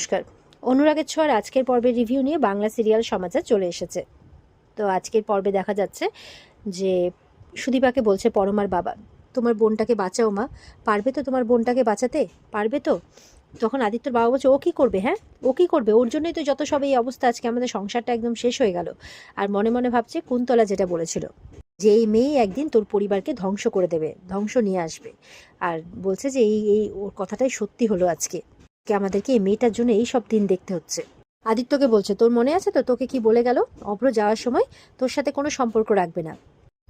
নমস্কার। অনুরাগের ছোঁয়ার আজকের পর্বের রিভিউ নিয়ে বাংলা সিরিয়াল সমাচার চলে এসেছে। তো আজকের পর্বে দেখা যাচ্ছে যে সুদীপাকে বলছে, পরমার বাবা, তোমার বোনটাকে বাঁচাও মা। পারবে তো তোমার বোনটাকে বাঁচাতে? পারবে তো? তখন আদিত্যর বাবা বলছে, ও কী করবে হ্যাঁ? ও কী করবে? ওর জন্যই তো যত সব এই অবস্থা, আজকে আমাদের সংসারটা একদম শেষ হয়ে গেল। আর মনে মনে ভাবছে, কুন্তলা যেটা বলেছিল, যে এই মেয়ে একদিন তোর পরিবারকে ধ্বংস করে দেবে, ধ্বংস নিয়ে আসবে। আর বলছে যে এই এই ওর কথাটাই সত্যি হলো আজকে। আমাদেরকে এই মেয়েটার জন্য এই সব দিন দেখতে হচ্ছে। আদিত্যকে বলছে, তোর মনে আছে তো? তোকে কি বলে গেল? অভ্র যাওয়ার সময় তোর সাথে কোনো সম্পর্ক রাখবে না।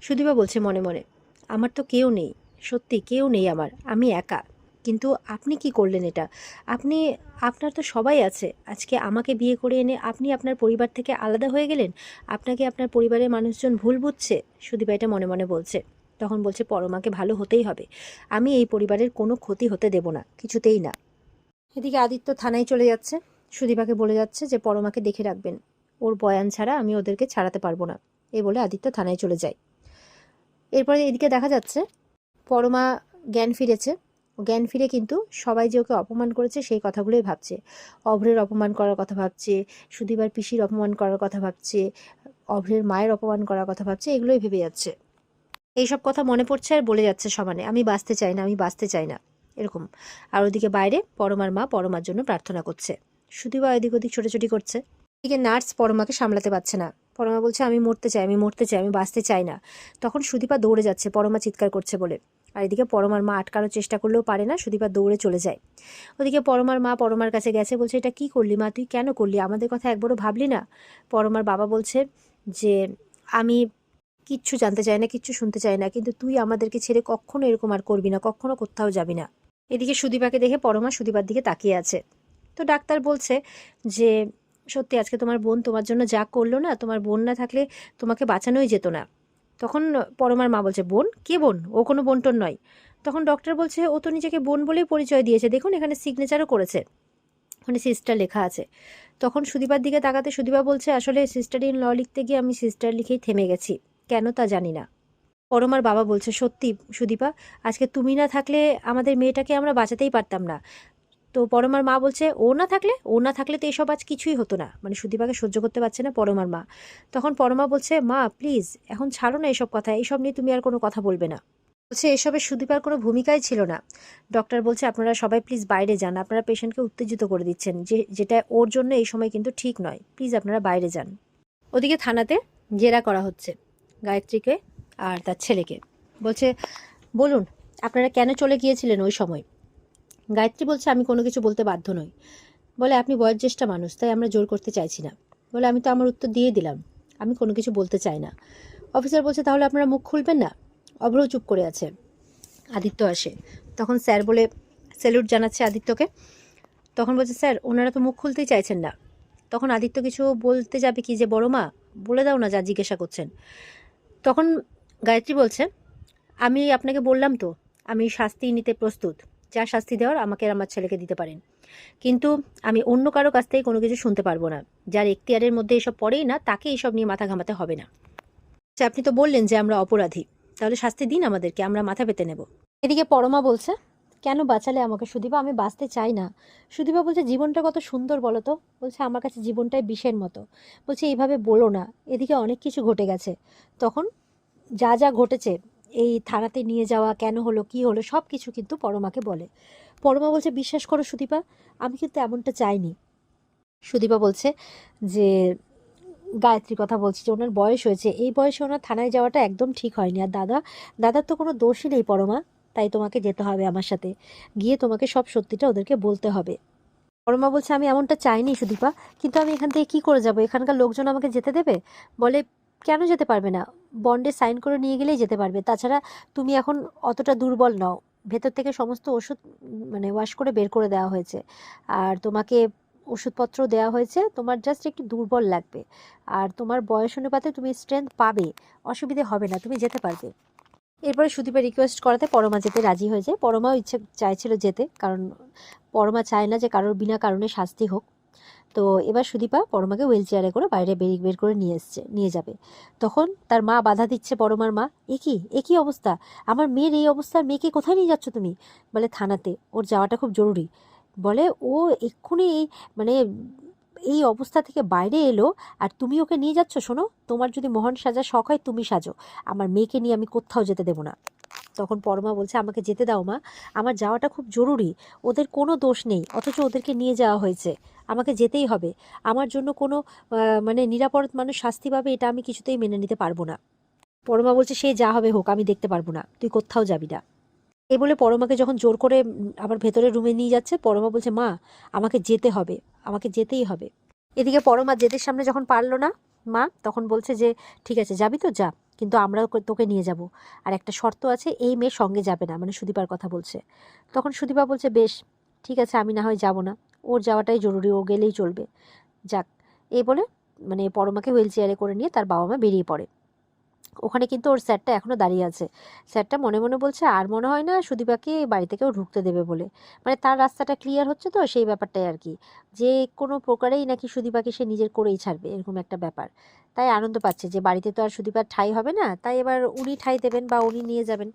সুদীপা বলছে মনে মনে, আমার তো কেউ নেই, সত্যি কেউ নেই আমার, আমি একা। কিন্তু আপনি কি করলেন এটা? আপনি, আপনার তো সবাই আছে। আজকে আমাকে বিয়ে করে এনে আপনি আপনার পরিবার থেকে আলাদা হয়ে গেলেন? আপনাকে আপনার পরিবারের মানুষজন ভুল বুঝছে? সুদীপা এটা মনে মনে বলছে। তখন বলছে, পরমাকে ভালো হতেই হবে। আমি এই পরিবারের কোনো ক্ষতি হতে দেব না, কিছুতেই না। এদিকে আদিত্য থানায় চলে যাচ্ছে। সুদীপাকে বলে যাচ্ছে যে, পরমাকে দেখে রাখবেন। ওর বয়ান ছাড়া আমি ওদেরকে ছাড়াতে পারব না। এই বলে আদিত্য থানায় চলে যায়। এরপরে এদিকে দেখা যাচ্ছে, পরমা জ্ঞান ফিরেছে। জ্ঞান ফিরে কিন্তু সবাই যে ওকে অপমান করেছে, সেই কথাগুলোই ভাবছে। অভ্রের অপমান করার কথা ভাবছে, সুদীপার পিসির অপমান করার কথা ভাবছে, অভ্রের মায়ের অপমান করার কথা ভাবছে, এগুলোই ভেবে যাচ্ছে। এইসব কথা মনে পড়ছে আর বলে যাচ্ছে সমানে, আমি বাঁচতে চাই না, আমি বাঁচতে চাই না। এরকম। আর ওদিকে বাইরে পরমার মা পরমার জন্য প্রার্থনা করছে। সুদীপা এদিক ওদিক ছোটাছুটি করছে। এদিকে নার্স পরমাকে সামলাতে পারছে না। পরমা বলছে, আমি মরতে চাই, আমি মরতে চাই, আমি বাঁচতে চাই না। তখন সুদীপা দৌড়ে যাচ্ছে, পরমা চিৎকার করছে বলে। আর এদিকে পরমার মা আটকানোর চেষ্টা করলেও পারে না, সুদীপা দৌড়ে চলে যায়। ওদিকে পরমার মা পরমার কাছে গেছে, বলছে, এটা কি করলি মা? তুই কেন করলি? আমাদের কথা একবারও ভাবলি না? পরমার বাবা বলছে যে, আমি কিচ্ছু জানতে চাই না, কিচ্ছু শুনতে চাই না, কিন্তু তুই আমাদেরকে ছেড়ে কখনো এরকম আর করবি না, কখনো কোথাও যাবি না। এদিকে সুদীপাকে দেখে পরমা সুদীপার দিকে তাকিয়ে আছে। তো ডাক্তার বলছে যে, সত্যি আজকে তোমার বোন তোমার জন্য যা করল না, তোমার বোন না থাকলে তোমাকে বাঁচানোই যেত না। তখন পরমার মা বলছে, বোন? কে বোন? ও কোনো বোনটোন নয়। তখন ডক্টর বলছে, ও তো নিজেকে বোন বলেই পরিচয় দিয়েছে। দেখুন, এখানে সিগনেচারও করেছে। ওখানে সিস্টার লেখা আছে। তখন সুদীপার দিকে তাকাতে সুদীপা বলছে, আসলে সিস্টার ইন ল লিখতে গিয়ে আমি সিস্টার লিখেই থেমে গেছি। কেন তা জানি না। পরমার বাবা বলছে, সত্যি সুদীপা, আজকে তুমি না থাকলে আমাদের মেয়েটাকে আমরা বাঁচাতেই পারতাম না। তো পরমার মা বলছে, ও না থাকলে? ও না থাকলে তো এসব আজ কিছুই হতো না। মানে সুদীপাকে সহ্য করতে পারছে না পরমার মা। তখন পরমা বলছে, মা, প্লিজ, এখন ছাড়ো না এসব কথা এইসব নিয়ে তুমি আর কোনো কথা বলবে না। বলছে এসবের সুদীপার কোনো ভূমিকাই ছিল না। ডক্টর বলছে, আপনারা সবাই প্লিজ বাইরে যান, আপনারা পেশেন্টকে উত্তেজিত করে দিচ্ছেন, যে, যেটা ওর জন্য এই সময় কিন্তু ঠিক নয়। প্লিজ আপনারা বাইরে যান। ওদিকে থানাতে জেরা করা হচ্ছে। গায়ত্রীকে আর তার ছেলেকে। বলছে, বলুন, আপনারা কেন চলে গিয়েছিলেন ওই সময়? গায়ত্রী বলছে, আমি কোনো কিছু বলতে বাধ্য নই। বলে, আপনি বয়োজ্যেষ্ঠ মানুষ, তাই আমরা জোর করতে চাইছি না। বলে, আমি তো আমার উত্তর দিয়ে দিলাম, আমি কোনো কিছু বলতে চাই না। অফিসার বলছে, তাহলে আপনারা মুখ খুলবেন না? অভ্র চুপ করে আছে। আদিত্য আসে। তখন স্যার বলে, স্যালুট জানাচ্ছে আদিত্যকে। তখন বলছে, স্যার, ওনারা তো মুখ খুলতেই চাইছেন না। তখন আদিত্য কিছু বলতে যাবে কি যে, বড় মা, বলে দাও না যা জিজ্ঞাসা করছেন। তখন গায়ত্রী বলছে আমি আপনাকে বললাম তো আমি শাস্তি নিতে প্রস্তুত। যা শাস্তি দেওয়ার আমাকে আমার ছেলেকে দিতে পারেন। কিন্তু আমি অন্য কারও কাছ থেকে কোনো কিছু শুনতে পারব না। যার এখতিয়ারের মধ্যে এসব পড়েই না তাকে এইসব নিয়ে মাথা ঘামাতে হবে না। আচ্ছা, আপনি তো বললেন যে আমরা অপরাধী। তাহলে শাস্তি দিন আমাদেরকে আমরা মাথা পেতে নেব। এদিকে পরমা বলছে কেন বাঁচালে আমাকে সুদীপা? আমি বাঁচতে চাই না। সুদীপা বলছে জীবনটা কত সুন্দর বলো তো। বলছে আমার কাছে জীবনটাই বিষের মতো। বলছে এইভাবে বলো না। এদিকে অনেক কিছু ঘটে গেছে। তখন যা যা ঘটেছে, এই থানাতে নিয়ে যাওয়া, কেন হলো, কি হলো সব কিছু কিন্তু পরমাকে বলে। পরমা বলছে, বিশ্বাস করো সুদীপা, আমি কিন্তু এমনটা চাইনি। সুদীপা বলছে যে, গায়ত্রী কথা বলছি যে, ওনার বয়স হয়েছে। এই বয়সে ওনার থানায় যাওয়াটা একদম ঠিক হয়নি। আর দাদা, দাদার তো কোনো দোষই নেই পরমা, তাই তোমাকে যেতে হবে আমার সাথে। গিয়ে তোমাকে সব সত্যিটা ওদেরকে বলতে হবে। পরমা বলছে, আমি এমনটা চাইনি সুদীপা, কিন্তু আমি এখান থেকে কি করে যাব? এখানকার লোকজন আমাকে যেতে দেবে? বলে কেন যেতে পারবে না? বন্ডে সাইন করে নিয়ে গেলেই যেতে পারবে। তাছাড়া তুমি এখন অতটা দুর্বল নও। ভেতর থেকে সমস্ত ওষুধ মানে ওয়াশ করে বের করে দেওয়া হয়েছে। আর তোমাকে ওষুধপত্র দেওয়া হয়েছে। তোমার জাস্ট একটু দুর্বল লাগবে। আর তোমার বয়স অনুপাতে তুমি স্ট্রেংথ পাবে। অসুবিধে হবে না, তুমি যেতে পারবে। এরপরে সুদীপা রিকোয়েস্ট করাতে পরমা যেতে রাজি হয়ে যায় পরমাও ইচ্ছে, চাইছিল যেতে। কারণ পরমা চায় না যে কারোর বিনা কারণে শাস্তি হোক। তো এবার সুদীপা পরমাকে হুইল চেয়ারে করে বাইরে বেরিয়ে বের করে নিয়ে এসছে, নিয়ে যাবে। তখন তার মা বাধা দিচ্ছে পরমার মা একই একই অবস্থা? আমার মেয়ের এই অবস্থার মেয়েকে কোথায় নিয়ে যাচ্ছ তুমি? বলে থানাতে, ওর যাওয়াটা খুব জরুরি। বলে, ও এক্ষুনি এই মানে এই অবস্থা থেকে বাইরে এলো আর তুমি ওকে নিয়ে যাচ্ছ, শোনো? তোমার যদি মহান সাজা শখ হয় তুমি সাজো। আমার মেয়েকে নিয়ে আমি কোথাও যেতে দেবো না। তখন পরমা বলছে, আমাকে যেতে দাও মা, আমার যাওয়াটা খুব জরুরি, ওদের কোনো দোষ নেই, অথচ ওদেরকে নিয়ে যাওয়া হয়েছে, আমাকে যেতেই হবে, আমার জন্য কোনো মানে নিরাপদ মানুষ শাস্তি পাবে, এটা আমি কিছুতেই মেনে নিতে পারব না। পরমা বলছে, সে যা হবে হোক, আমি দেখতে পারব না, তুই কোথাও যাবি না। এ বলে পরমাকে যখন জোর করে আবার ভেতরে রুমে নিয়ে যাচ্ছে, পরমা বলছে, মা, আমাকে যেতে হবে, আমাকে যেতেই হবে। এদিকে পরমা জেদের সামনে যখন পারল না মা, তখন বলছে যে, ঠিক আছে, যাবি তো, যা। কিন্তু আমরা তোকে নিয়ে যাব। আর একটা শর্ত আছে, এই মেয়ে সঙ্গে যাবে না। মানে সুদীপার কথা বলছে। তখন সুদীপা বলছে, বেশ, ঠিক আছে, আমি না হয় যাব না। ওর যাওয়াটাই জরুরি, ও গেলেই চলবে। যাক। এই বলে মানে পরমাকে হুইল চেয়ারে করে নিয়ে তার বাবা মা বেরিয়ে পড়ে। ওখানে কিন্তু ওর স্যারটা এখনও দাঁড়িয়ে আছে। স্যারটা মনে মনে বলছে, আর মনে হয় না সুদীপাকে বাড়িতে কেউ ঢুকতে দেবে বলে। মানে তার রাস্তাটা ক্লিয়ার হচ্ছে তো সেই ব্যাপারটাই আর কি। যে কোনো প্রকারেই নাকি সুদীপাকে সে নিজের করেই ছাড়বে, এরকম একটা ব্যাপার। তাই আনন্দ পাচ্ছে যে বাড়িতে তো আর সুদীপার ঠাই হবে না, তাই এবার উনি ঠাই দেবেন বা উনি নিয়ে যাবেন।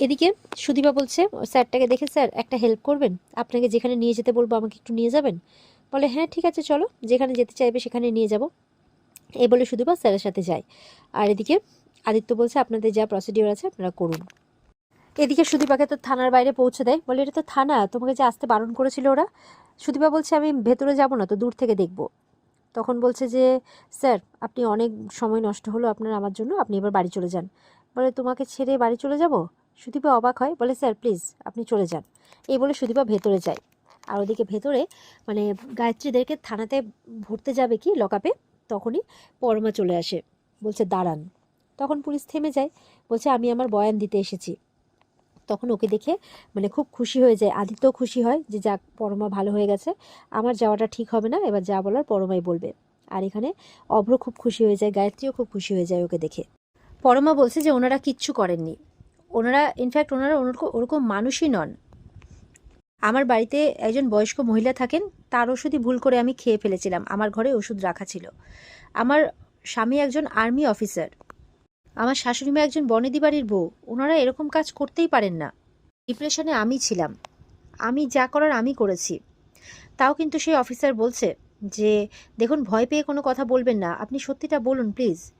এদিকে সুদীপা বলছে, স্যারটাকে দেখে স্যার একটা হেল্প করবেন? আপনাকে যেখানে নিয়ে যেতে বলব আমাকে একটু নিয়ে যাবেন? বলে হ্যাঁ ঠিক আছে, চলো। যেখানে যেতে চাইবে সেখানে নিয়ে যাব। এই বলে সুদীপা স্যারের সাথে যায়। আর এদিকে আদিত্য বলছে, আপনাদের যা প্রসিডিওর আছে আপনারা করুন। এদিকে সুদীপাকে তো থানার বাইরে পৌঁছে দেয়। বলে, এটা তো থানা, তোমাকে যে আসতে বারণ করেছিল ওরা? সুদীপা বলছে, আমি ভেতরে যাব না, তো দূর থেকে দেখব। তখন বলছে যে, স্যার, আপনি অনেক সময় নষ্ট হলো আপনার, আমার জন্য, আপনি এবার বাড়ি চলে যান। বলে, তোমাকে ছেড়ে বাড়ি চলে যাব? সুদীপা অবাক হয়, বলে, স্যার, প্লিজ, আপনি চলে যান। এই বলে সুদীপা ভেতরে যায়। আর ওদিকে ভেতরে মানে গায়ত্রীদেরকে থানাতে ভরতে যাবে কি লকাপে তখনই পরমা চলে আসে। বলছে, দাঁড়ান। তখন পুলিশ থেমে যায়। বলছে, আমি আমার বয়ান দিতে এসেছি। তখন ওকে দেখে মানে খুব খুশি হয়ে যায়। আদিত্যও খুশি হয় যে, যাক, পরমা ভালো হয়ে গেছে। আমার যাওয়াটা ঠিক হবে না। এবার যা বলার পরমাই বলবে। আর এখানে অভ্র খুব খুশি হয়ে যায়, গায়ত্রীও খুব খুশি হয়ে যায় ওকে দেখে। পরমা বলছে যে, ওনারা কিচ্ছু করেননি। ওনারা ইনফ্যাক্ট ওনারা ওরকম মানুষই নন। আমার বাড়িতে একজন বয়স্ক মহিলা থাকেন, তার ওষুধই ভুল করে আমি খেয়ে ফেলেছিলাম। আমার ঘরে ওষুধ রাখা ছিল। আমার স্বামী একজন আর্মি অফিসার। আমার শাশুড়ি মা একজন বনেদি বাড়ির বউ। ওনারা এরকম কাজ করতেই পারেন না। ডিপ্রেশনে আমি ছিলাম। আমি যা করার আমি করেছি। তাও কিন্তু সেই অফিসার বলছে যে, দেখুন, ভয় পেয়ে কোনো কথা বলবেন না। আপনি সত্যিটা বলুন, প্লিজ।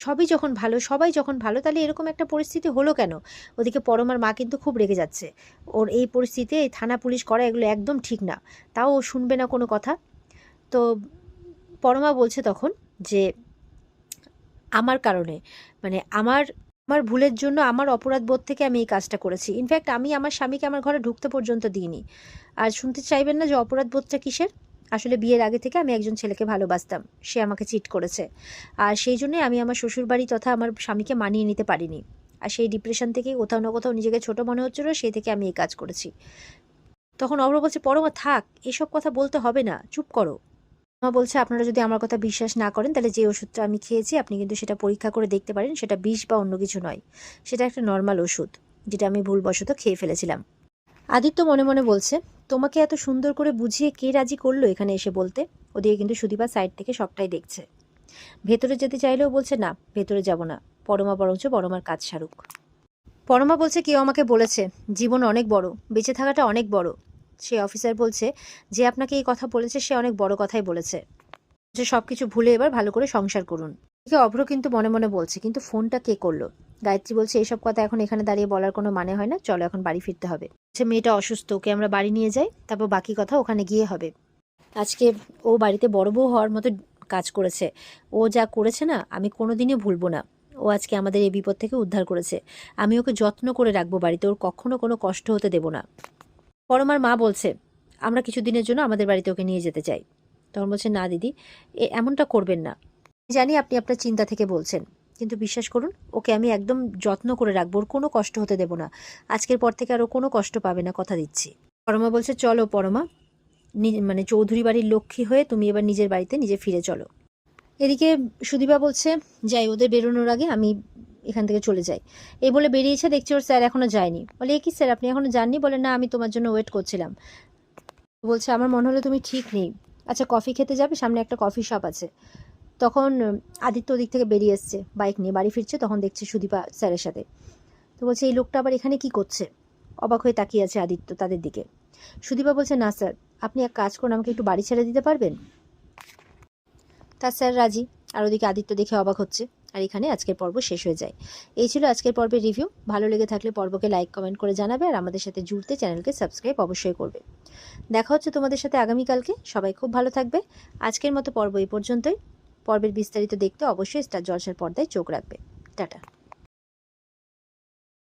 সবই যখন ভালো, সবাই যখন ভালো, তাহলে এরকম একটা পরিস্থিতি হলো কেন? ওদিকে পরমার মা কিন্তু খুব রেগে যাচ্ছে। ওর এই পরিস্থিতিতে থানা পুলিশ করা এগুলো একদম ঠিক না। তাও ও শুনবে না কোনো কথা। তো পরমা বলছে তখন যে, আমার কারণে মানে আমার আমার ভুলের জন্য আমার অপরাধ বোধ থেকে আমি এই কাজটা করেছি। ইনফ্যাক্ট আমি আমার স্বামীকে আমার ঘরে ঢুকতে পর্যন্ত দিইনি। আর শুনতে চাইবেন না যে অপরাধ বোধটা কিসের? আসলে বিয়ের আগে থেকে আমি একজন ছেলেকে ভালোবাসতাম। সে আমাকে চিট করেছে। আর সেই জন্যই আমি আমার শ্বশুরবাড়ি তথা আমার স্বামীকে মানিয়ে নিতে পারিনি। আর সেই ডিপ্রেশন থেকেই কোথাও না কোথাও নিজেকে ছোট মনে হচ্ছিল, সেই থেকে আমি এই কাজ করেছি। তখন অভ্র বলছে পরমা থাক, এসব কথা বলতে হবে না, চুপ করো। মা বলছে, আপনারা যদি আমার কথা বিশ্বাস না করেন, তাহলে যে ওষুধটা আমি খেয়েছি, আপনি কিন্তু সেটা পরীক্ষা করে দেখতে পারেন, সেটা বিষ বা অন্য কিছু নয়। সেটা একটা নর্মাল ওষুধ, যেটা আমি ভুলবশত খেয়ে ফেলেছিলাম। আদিত্য মনে মনে বলছে, তোমাকে এত সুন্দর করে বুঝিয়ে কে রাজি করল এখানে এসে বলতে? ওদিকে কিন্তু সুদীপা সাইড থেকে সবটাই দেখছে। ভেতরে যেতে চাইলেও বলছে, না, ভেতরে যাব না। পরমা বরঞ্চ পরমার কাজ সারুক। পরমা বলছে, কেউ আমাকে বলেছে, জীবন অনেক বড়, বেঁচে থাকাটা অনেক বড়। সে অফিসার বলছে, যে আপনাকে এই কথা বলেছে, সে অনেক বড় কথাই বলেছে। যে সব কিছু ভুলে এবার ভালো করে সংসার করুন। এদিকে অভ্র কিন্তু মনে মনে বলছে, কিন্তু ফোনটা কে করল? গায়ত্রী বলছে এইসব কথা এখন এখানে দাঁড়িয়ে বলার কোনো মানে হয় না, চলো এখন বাড়ি ফিরতে হবে। সে মেয়েটা অসুস্থ, ওকে আমরা বাড়ি নিয়ে যাই, তারপর বাকি কথা ওখানে গিয়ে হবে। আজকে ও বাড়িতে বড় বউ হওয়ার মতো কাজ করেছে। ও যা করেছে না, আমি কোনোদিনই ভুলবো না। ও আজকে আমাদের এই বিপদ থেকে উদ্ধার করেছে। আমি ওকে যত্ন করে রাখব বাড়িতে, ওর কখনো কোনো কষ্ট হতে দেব না। পরমার মা বলছে, আমরা কিছুদিনের জন্য আমাদের বাড়িতে ওকে নিয়ে যেতে চাই। তখন বলছে, না দিদি এমনটা করবেন না। জানি আপনি আপনার চিন্তা থেকে বলছেন, কিন্তু বিশ্বাস করুন, ওকে আমি একদম যত্ন করে রাখব, ওর কোনো কষ্ট হতে দেব না। আজকের পর থেকে আর ও কোনো কষ্ট পাবে না, কথা দিচ্ছি। পরমা বলছে, চলো পরমা মানে চৌধুরী বাড়ির লক্ষ্মী হয়ে তুমি এবার নিজের বাড়িতে নিজে ফিরে চলো। এদিকে সুদীপা বলছে, যাই, ওদের বেরোনোর আগে আমি এখান থেকে চলে যাই। এই বলে বেরিয়েছে, দেখছি ওর স্যার এখনও যায়নি। বলে, এ কি স্যার, আপনি এখনও যাননি? বলে, না, আমি তোমার জন্য ওয়েট করছিলাম। বলছে, আমার মনে হলো তুমি ঠিক নেই। আচ্ছা কফি খেতে যাবে? সামনে একটা কফি শপ আছে। তখন আদিত্য ওদিক থেকে বেরিয়ে এসছে বাইক নিয়ে। বাড়ি ফিরছে, তখন দেখছে সুদীপা স্যারের সাথে। তো বলছে, এই লোকটা আবার এখানে কি করছে? অবাক হয়ে তাকিয়ে আছে আদিত্য তাদের দিকে। সুদীপা বলছে, না স্যার, আপনি এক কাজ করুন, আমাকে একটু বাড়ি ছেড়ে দিতে পারবেন? তা স্যার রাজি। আর ওদিকে আদিত্য দেখে অবাক হচ্ছে। আর এখানে আজকের পর্ব শেষ হয়ে যায়। এই ছিল আজকের পর্বের রিভিউ। ভালো লেগে থাকলে পর্বকে লাইক, কমেন্ট করে জানাবে। আর আমাদের সাথে জুড়তে চ্যানেলকে সাবস্ক্রাইব অবশ্যই করবে। দেখা হচ্ছে তোমাদের সাথে আগামীকালকে। সবাই খুব ভালো থাকবে। আজকের মতো পর্ব এই পর্যন্তই। পর্বের বিস্তারিত দেখতে অবশ্যই স্টার জলসার পর্দায় চোখ রাখবে। টাটা।